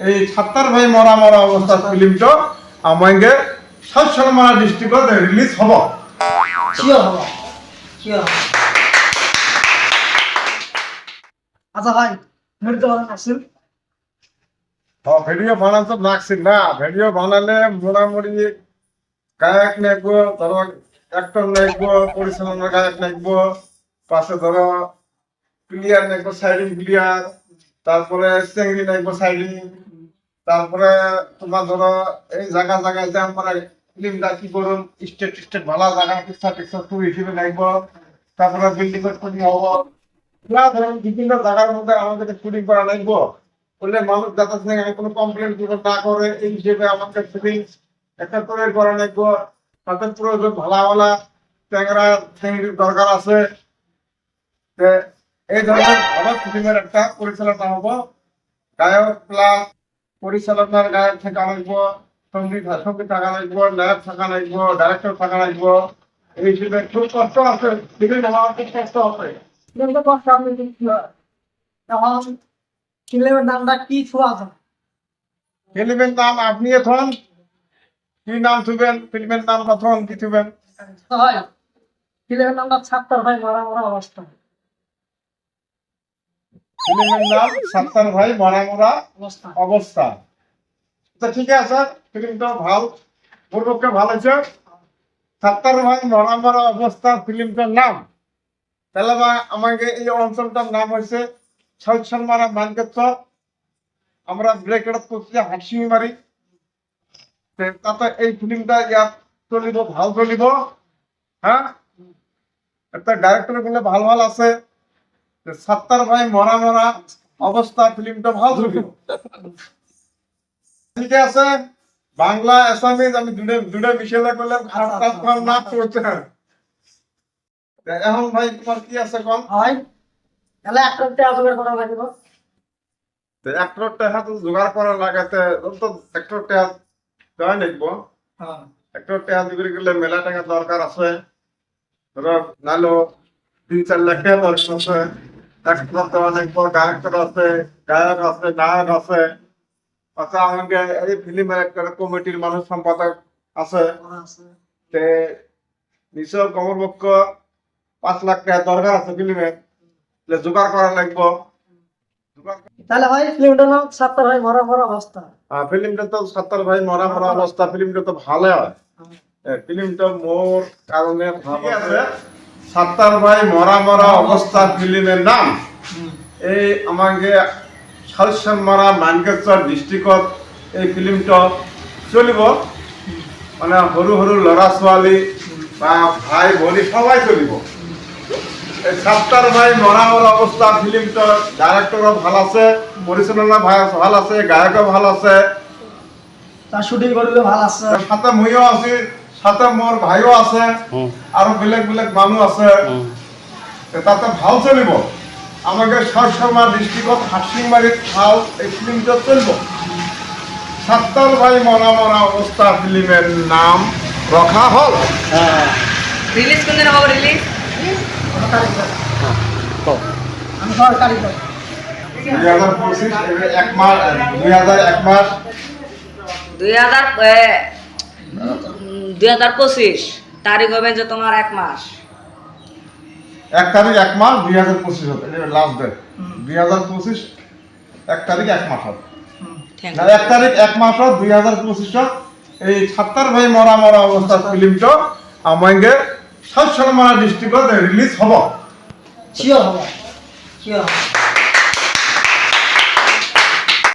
এই সাত্তার ভাই মরা মরা অবস্থা ফিল্মটা আমাকে সৎসলমানা ডিস্ট্রিক্টত রিলিজ হব। আচ্ছা ভাই তো আসিল ভিডিও বানাতে লাগছে না। ভিডিও বানালে মোটামুটি গায়ক নেব ধরো অ্যাক্টর নেব পরিচালনার গায়ক নেব পাশে ধরো প্লেয়ার নেব সাইডিং প্লেয়ার তারপরে চেংড়ি নেব সাইডিং তারপরে তোমার ধরো এই জায়গা জায়গায় যে আমরা ফিল্মটা কি করুন স্টেট স্টেট ভালো জায়গা পিকচার পিকচার টু হিসেবে নেব তারপরে বিল্ডিং এর শুটিং হব। না ধরুন বিভিন্ন জায়গার মধ্যে আমাদের শুটিং করা নেব বললে মানুষ যাতে সঙ্গে আমি কোনো কমপ্লেন করে না করে, এই হিসেবে আমাকে শুটিং একটা তৈরি করা নেব তাদের প্রয়োজন ভালো ভালো ট্যাংরা ট্যাংরির দরকার আছে। এই ধরনের ভালো ফিল্মের একটা পরিচালনা হব। গায়ক প্লাস পরিচালনার গায়ক থেকে আনব সংগীত সংগীত থাকা লাগবো নায়ক থাকা লাগবো ডাইরেক্টর থাকা লাগবো। এই হিসেবে খুব কষ্ট আছে বিভিন্ন আমার খুব কষ্ট আছে। কিন্তু কষ্ট আপনি। এখন ফিল্মের নামটা কি ছোঁয়া আছে ফিল্মের নাম আপনি এখন কি নাম থুবেন ফিল্মের নাম কি থুবেন ফিল্মের নামটা ছাত্র ভাই মরা মরা অবস্থা। ফিল্মের নাম সাত্তার ভাই মরা মরা অবস্থা। অবস্থা। তো ঠিক আছে ফিল্মটা ভালো। পূর্বকে ভালো হয়েছে। সাত্তার ভাই মরা মরা অবস্থা ফিল্মটার নাম। তাহলে বা আমাকে এই অঞ্চলটার নাম হয়েছে সাউথ মানকেশ্বর। আমরা ব্রেকেট করছি হাটসিমি মারি। তাতে এই ফিল্মটা ইয়াত চলিব ভালো চলিব। হ্যাঁ? একটা ডাইরেক্টরগুলো ভালো ভালো আছে। সাত্তার ভাই মরা মরা অবস্থা ফিল্মটা ভালো চলিব ঠিক আছে বাংলা আসামিজ আমি দুটো দুটো মিশেলে করলাম খারাপ কাজ না করতে এখন ভাই তোমার কি আছে কম? হয় তাহলে একটা আসবে করা লাগিব একটার টাকা তো জোগাড় করা লাগাতে তো একটার টাকা দেওয়া নিব হ্যাঁ। একটার টাকা মেলা টাকা দরকার আছে। ধরো নালো তিন চার লাখ টাকা দরকার আছে। ডাইরেক্টর আছে গায়ক আছে নায়ক আছে। আচ্ছা আমাকে এই ফিল্মের একটা কমিটির মানুষ সম্পাদক আছে। তে নিশ্চয় কমরপক্ষ পাঁচ লাখ টাকা দরকার আছে ফিল্মে জোগাড় করা লাগবো। তাহলে ভাই নাম ভাই মরা মরা অবস্থা। আহ, ফিল্মটা তো সত্তর ভাই মরা মরা অবস্থা ফিল্মটা তো ভালো হয়। এ, ফিল্মটা মোর কারণে ঠিক আছে। সত্তর ভাই মরা মরা অবস্থা ফিল্মের নাম। এই আমাকে সালসান মারা মানকেশ্বর ডিস্ট্রিক্টত এই ফিল্মটা চলিব। মানে সৰু সৰু ল'ৰা ছোৱালী বা ভাই ভনী সবাই চলিব। এই সাতটার ভাই মরা মরা অবস্থা ফিল্মটা ডাইরেক্টরও ভালো আছে পরিচালনা ভালো আছে গায়কও ভালো আছে। তার শুটিং করলে ভালো আছে। সাথে মইও আছি। সাথে মোর ভাইও আছে আৰু বেলেগ বেলেগ মানুহ আছে। তাতে ভালো চলিব। আমাকে সর শর্মা ডিস্ট্রিক্টত হাসিংমারিত ভালো এই ফিল্মটা চলিব। সাত্তার ভাই মরা মরা অবস্থা ফিল্মের নাম রখা হল। রিলিজ কোন দিন হবে রিলিজ। দুই হাজার পঁচিশ এক মাস দুই হাজার এক মাস দুই হাজার দুই হাজার পঁচিশ তারিখ হবে যে তোমার এক মাস। এক তারিখ এক মাস দুই হাজার পঁচিশ হবে। লাস্ট ডেট দুই হাজার পঁচিশ এক তারিখ এক মাস হবে। এক তারিখ এক মাস দুই হাজার পঁচিশত এই সাত্তার ভাই মরা মরা অবস্থা ফিল্মটা আমাকে সাউথ সালমানা ডিস্ট্রিক্টত রিলিজ হব। শিওর হব শিওর হব।